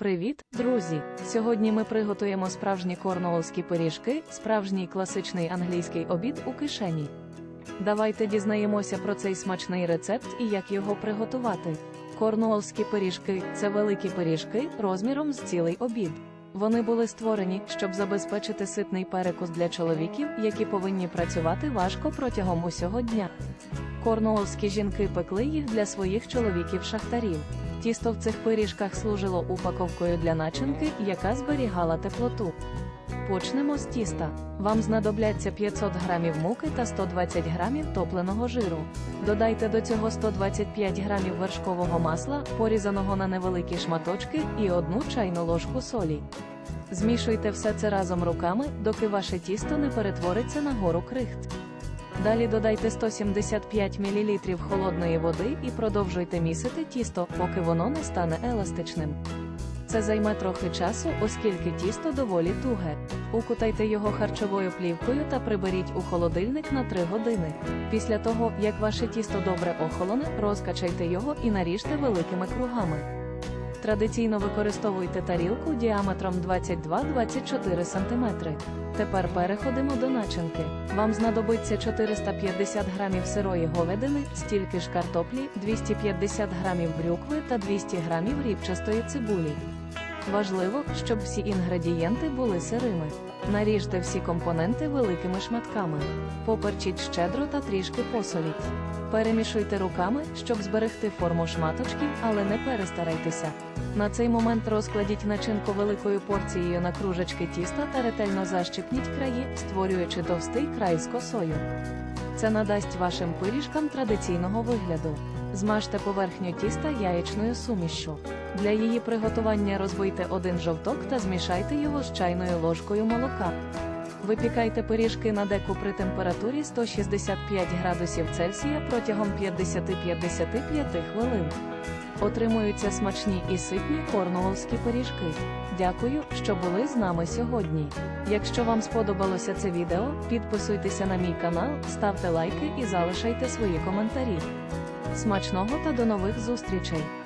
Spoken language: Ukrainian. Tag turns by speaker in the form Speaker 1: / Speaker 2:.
Speaker 1: Привіт, друзі! Сьогодні ми приготуємо справжні корнуолські пиріжки, справжній класичний англійський обід у кишені. Давайте дізнаємося про цей смачний рецепт і як його приготувати. Корнуолські пиріжки це великі пиріжки розміром з цілий обід. Вони були створені, щоб забезпечити ситний перекус для чоловіків, які повинні працювати важко протягом усього дня. Корнуолські жінки пекли їх для своїх чоловіків-шахтарів. Тісто в цих пиріжках служило упаковкою для начинки, яка зберігала теплоту. Почнемо з тіста. Вам знадобляться 500 грамів муки та 120 грамів топленого жиру. Додайте до цього 125 грамів вершкового масла, порізаного на невеликі шматочки, і одну чайну ложку солі. Змішуйте все це разом руками, доки ваше тісто не перетвориться на гору крихт. Далі додайте 175 мл холодної води і продовжуйте місити тісто, поки воно не стане еластичним. Це займе трохи часу, оскільки тісто доволі туге. Укутайте його харчовою плівкою та приберіть у холодильник на 3 години. Після того, як ваше тісто добре охолоне, розкачайте його і наріжте великими кругами. Традиційно використовуйте тарілку діаметром 22-24 см. Тепер переходимо до начинки. Вам знадобиться 450 грамів сирої говядини, стільки ж картоплі, 250 грамів брюкви та 200 грамів рібчастої цибулі. Важливо, щоб всі інгредієнти були сирими. Наріжте всі компоненти великими шматками. Поперчіть щедро та трішки посоліть. Перемішуйте руками, щоб зберегти форму шматочків, але не перестарайтеся. На цей момент розкладіть начинку великою порцією на кружечки тіста та ретельно защипніть краї, створюючи товстий край з косою. Це надасть вашим пиріжкам традиційного вигляду. Змажте поверхню тіста яєчною сумішшю. Для її приготування розбийте один жовток та змішайте його з чайною ложкою молока. Випікайте пиріжки на деку при температурі 165 градусів Цельсія протягом 50-55 хвилин. Отримуються смачні і ситні корнуолські пиріжки. Дякую, що були з нами сьогодні. Якщо вам сподобалося це відео, підписуйтеся на мій канал, ставте лайки і залишайте свої коментарі. Смачного та до нових зустрічей!